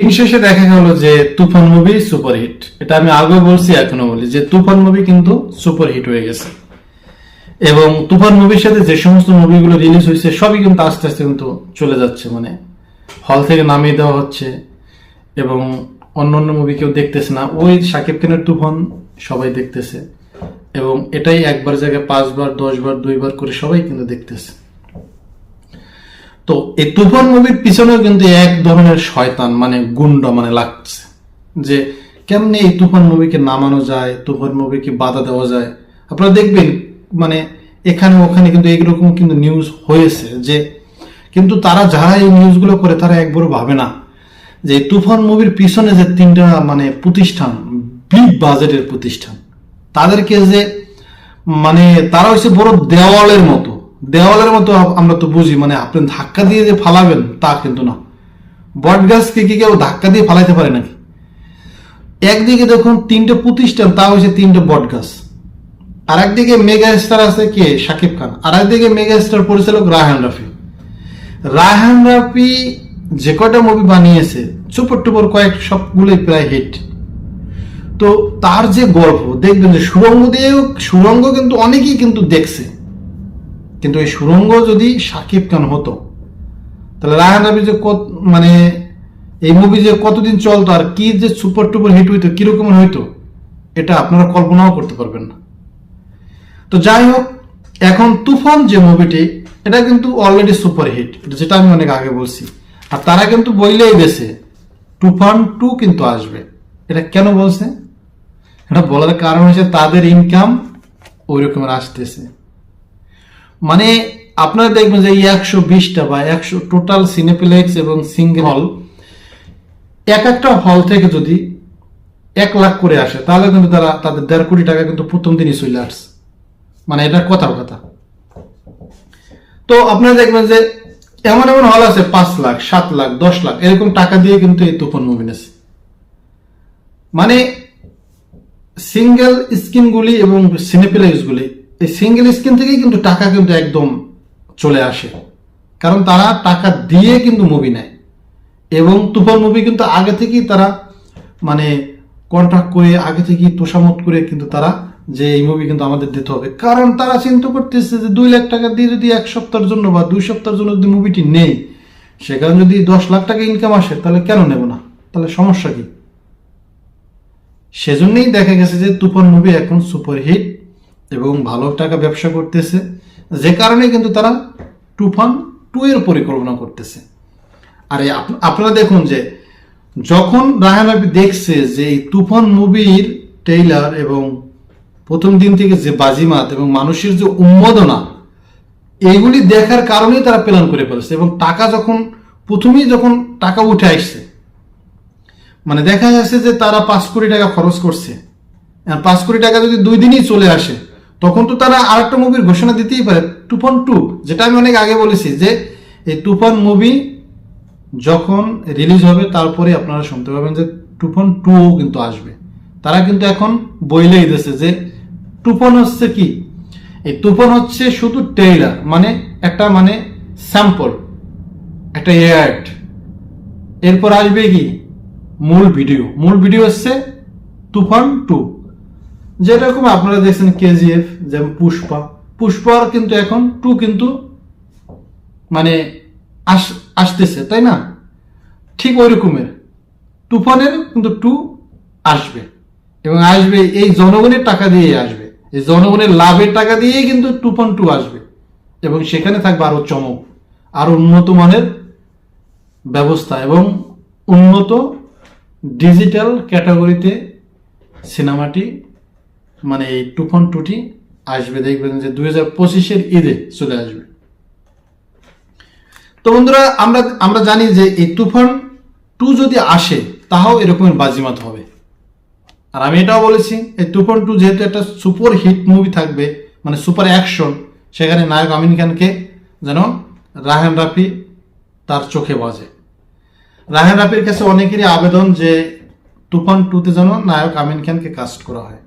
দিন শেষে দেখা গেল যে তুফান মুভি সুপারহিট এটা আমি আগে বলছি এখনও বলি যে তুফান মুভি কিন্তু সুপারহিট হয়ে গেছে। এবং তুফান মুভির সাথে যে সমস্ত মুভিগুলো রিলিজ হয়েছে, সবই কিন্তু আস্তে আস্তে কিন্তু চলে যাচ্ছে। মানে হল থেকে নামিয়ে দেওয়া হচ্ছে এবং অন্য অন্য মুভি কেউ দেখতেছে না। ওই সাকিব খানের তুফান সবাই দেখতেছে। এবং এটাই একবার জায়গায় পাঁচবার, দশবার, দুইবার করে সবাই কিন্তু দেখতেছে। তো এই তুফান মুভির পিছনেও কিন্তু এক ধরনের শয়তান মানে গুন্ডা মানে লাগছে। যে কেমনে এই তুফান মুভিকে নামানো যায়, তুফান মুভিকে বাধা দেওয়া যায়। আপনারা দেখবেন মানে এখানে ওখানে কিন্তু এইরকম কিন্তু নিউজ হয়েছে যে কিন্তু তারা যারা এই নিউজগুলো করে, তারা একবারও ভাবে না যে তুফান মুভির পিছনে যে তিনটা মানে প্রতিষ্ঠান বিগ বাজেটের প্রতিষ্ঠান, তাদেরকে যে মানে তারা হচ্ছে বড় দেওয়ালের মতো। দেওয়ালের মতো আমরা তো বুঝি মানে আপনি ধাক্কা দিয়ে যে ফালাবেন, তা কিন্তু না। বট গাছকে কি কেউ ধাক্কা দিয়ে ফালাইতে পারে নাকি? একদিকে দেখুন তিনটে প্রতিষ্ঠান, তা হচ্ছে তিনটে বট গাছ। আর একদিকে মেগা স্টার আছে কে? শাকিব খান। আর একদিকে মেগা স্টার পরিচালক রায়হান রাফি। রায়হান রাফি যে কটা মুভি বানিয়েছে, চুপর টুপর কয়েক সবগুলোই প্রায় হিট তো তার যে গল্প, দেখবেন যে সুরঙ্গ দিয়েও সুরঙ্গ কিন্তু অনেকেই কিন্তু দেখছে। কিন্তু এই সুরঙ্গ যদি সাকিব খান হতো, তাহলে রায়হান রাফি যে কত মানে এই মুভি যে কতদিন চলতো আর কি যে সুপার টুপার হিট হইতো, কীরকম হইতো, এটা আপনারা কল্পনাও করতে পারবেন না। তো যাই হোক, এখন তুফান যে মুভিটি এটা কিন্তু অলরেডি সুপার হিট যেটা আমি অনেক আগে বলছি। আর তারা কিন্তু বইলেই দেশে তুফান টু কিন্তু আসবে। এটা কেন বলছে? এটা বলার কারণ হচ্ছে তাদের ইনকাম ওই রকমের আসতেছে। মানে আপনারা দেখবেন যে একশো বিশটা বা একশো টোটাল সিনেপ্লেক্স এবং সিঙ্গেল হল এক একটা হল থেকে যদি এক লাখ করে আসে, তাহলে কিন্তু তারা, তাদের দেড় কোটি টাকা কিন্তু প্রথম দিনই চলে আসছে মানে এটা কথার কথা। তো আপনারা দেখবেন যে এমন এমন হল আছে, পাঁচ লাখ, সাত লাখ, দশ লাখ, এরকম টাকা দিয়ে কিন্তু এই তুফান মুভি নেছে। মানে সিঙ্গেল স্ক্রিনগুলি এবং সিনেপ্লেক্সগুলি এই সিঙ্গেল স্ক্রিন থেকেই কিন্তু টাকা কিন্তু একদম চলে আসে। কারণ তারা টাকা দিয়ে কিন্তু মুভি নেয়। এবং তুফান মুভি কিন্তু আগে থেকেই তারা মানে কন্ট্রাক্ট করে, আগে থেকেই তোষামত করে কিন্তু তারা যে এই মুভি কিন্তু আমাদের দিতে হবে। কারণ তারা চিন্তা করতেছে যে দুই লাখ টাকা দিয়ে যদি এক সপ্তাহের জন্য বা দুই সপ্তাহের জন্য যদি মুভিটি নেই সেখানে যদি দশ লাখ টাকা ইনকাম আসে, তাহলে কেন নেব না? তাহলে সমস্যা কি? সেজন্যই দেখা গেছে যে তুফান মুভি এখন সুপারহিট এবং ভালো টাকা ব্যবসা করতেছে। যে কারণে কিন্তু তারা তুফান টু এর পরিকল্পনা করতেছে। আর আপ- আপনারা দেখুন যে যখন রায়হান রাফি দেখছে যে এই তুফান মুভির ট্রেইলার এবং প্রথম দিন থেকে যে বাজিমাত এবং মানুষের যে উন্মাদনা, এইগুলি দেখার কারণেই তারা প্ল্যান করে ফেলেছে এবং টাকা যখন, প্রথমেই যখন টাকা উঠে আসছে মানে দেখা যাচ্ছে যে তারা পাঁচ কোটি টাকা খরচ করছে। পাঁচ কোটি টাকা যদি দুই দিনই চলে আসে তখন তো তারা আর একটা মুভির ঘোষণা দিতেই পারে, তুফান টু যেটা আমি অনেক আগে বলেছি যে এই তুফান মুভি যখন রিলিজ হবে, তারপরে আপনারা শুনতে পাবেন যে তুফান টুও কিন্তু আসবে। তারা কিন্তু এখন বইলেই দিয়েছে যে তুফান হচ্ছে কি? এই তুফান হচ্ছে শুধু ট্রেইলার মানে একটা মানে স্যাম্পল একটা অ্যাড এরপর আসবে কি? মূল ভিডিও মূল ভিডিও হচ্ছে তুফান টু যেরকম আপনারা দেখছেন কেজিএফ যেমন পুষ্পা। পুষ্পার কিন্তু এখন টু কিন্তু মানে আস- আসতেছে, তাই না? ঠিক ওই রকমের তুফানের কিন্তু টু আসবে। এবং আসবে এই জনগণের টাকা দিয়ে আসবে। এই জনগণের লাভের টাকা দিয়েই কিন্তু তুফান টু আসবে। এবং সেখানে থাকবে আরও চমক, আরও উন্নত মানের ব্যবস্থা এবং উন্নত ডিজিটাল ক্যাটাগরিতে সিনেমাটি মানে এই তুফান টুটি আসবে, দেখবেন যে দুই হাজার পঁচিশের ঈদে চলে আসবে। তো বন্ধুরা, আমরা আমরা জানি যে এই তুফান টু যদি আসে, তাহাও এরকমের বাজিমাত হবে। আর আমি এটাও বলেছি, এই তুফান টু যেহেতু একটা সুপার হিট মুভি থাকবে মানে সুপার অ্যাকশন, সেখানে নায়ক আমিন খানকে যেন রাহান রাফি তার চোখে বাজে। রাহান রাফির কাছে অনেকেরই আবেদন যে তুফান টুতে যেন নায়ক আমিন খানকে কাস্ট করা হয়।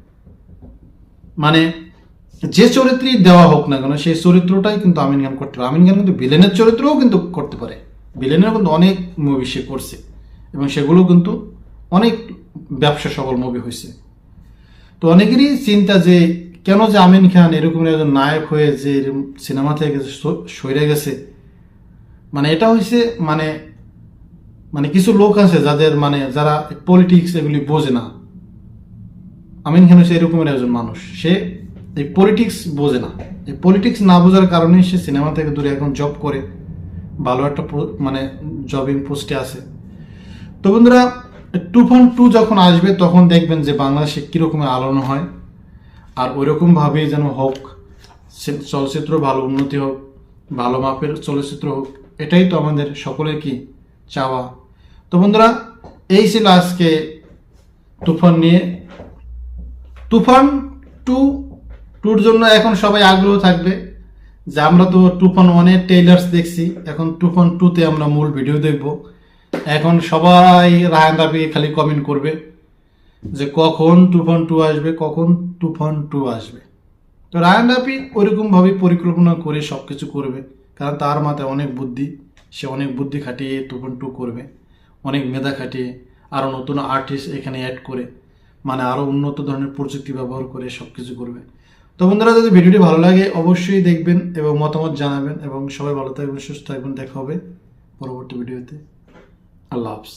মানে যে চরিত্রই দেওয়া হোক না কেন, সেই চরিত্রটাই কিন্তু আমিন খান করতে পারে। আমিন খান কিন্তু ভিলেনের চরিত্রও কিন্তু করতে পারে। ভিলেনের কিন্তু অনেক মুভি সে করছে এবং সেগুলো কিন্তু অনেক ব্যবসা সফল মুভি হয়েছে। তো অনেকেরই চিন্তা যে কেন যে আমিন খান এরকম একজন নায়ক হয়ে যে সিনেমা থেকে সরে গেছে। মানে এটা হয়েছে মানে মানে কিছু লোক আছে যাদের মানে যারা পলিটিক্স এগুলি বোঝে না। আমিন খান হচ্ছে এরকমের একজন মানুষ। সে এই পলিটিক্স বোঝে না। এই পলিটিক্স না বোঝার কারণে সে সিনেমা থেকে দূরে এখন জব করে, ভালো একটা মানে জবিং পোস্টে আছে। তো বন্ধুরা, তুফান টু যখন আসবে, তখন দেখবেন যে বাংলাদেশে কীরকমের আলোড়ন হয়, আর ওইরকম ভাবেই যেন হোক চলচ্চিত্র ভালো উন্নতি হোক, ভালো মাপের চলচ্চিত্র হোক, এটাই তো আমাদের সকলের কি চাওয়া। তো বন্ধুরা, এই ছিল আজকে তুফান নিয়ে। তুফান টু, টুর জন্য এখন সবাই আগ্রহ থাকবে। যে আমরা তো তুফান ওয়ানের টেইলার্স দেখছি, এখন তুফান টুতে আমরা মূল ভিডিও দেখব। এখন সবাই রায়ন রাবিকে খালি কমেন্ট করবে যে কখন তুফান টু আসবে, কখন তুফান টু আসবে। তো রায়ন রাফি ওইরকমভাবে পরিকল্পনা করে সব কিছু করবে, কারণ তার মাথায় অনেক বুদ্ধি, সে অনেক বুদ্ধি খাটিয়ে তুফান টু করবে, অনেক মেধা খাটিয়ে আরও নতুন আর্টিস্ট এখানে অ্যাড করে। মানে আরও উন্নত ধরনের প্রযুক্তি ব্যবহার করে সব কিছু করবে। তো বন্ধুরা, যদি ভিডিওটি ভালো লাগে, অবশ্যই দেখবেন এবং মতামত জানাবেন এবং সবাই ভালো থাকবেন, সুস্থ থাকবেন। দেখা হবে পরবর্তী ভিডিওতে। আল্লাহ হাফিজ।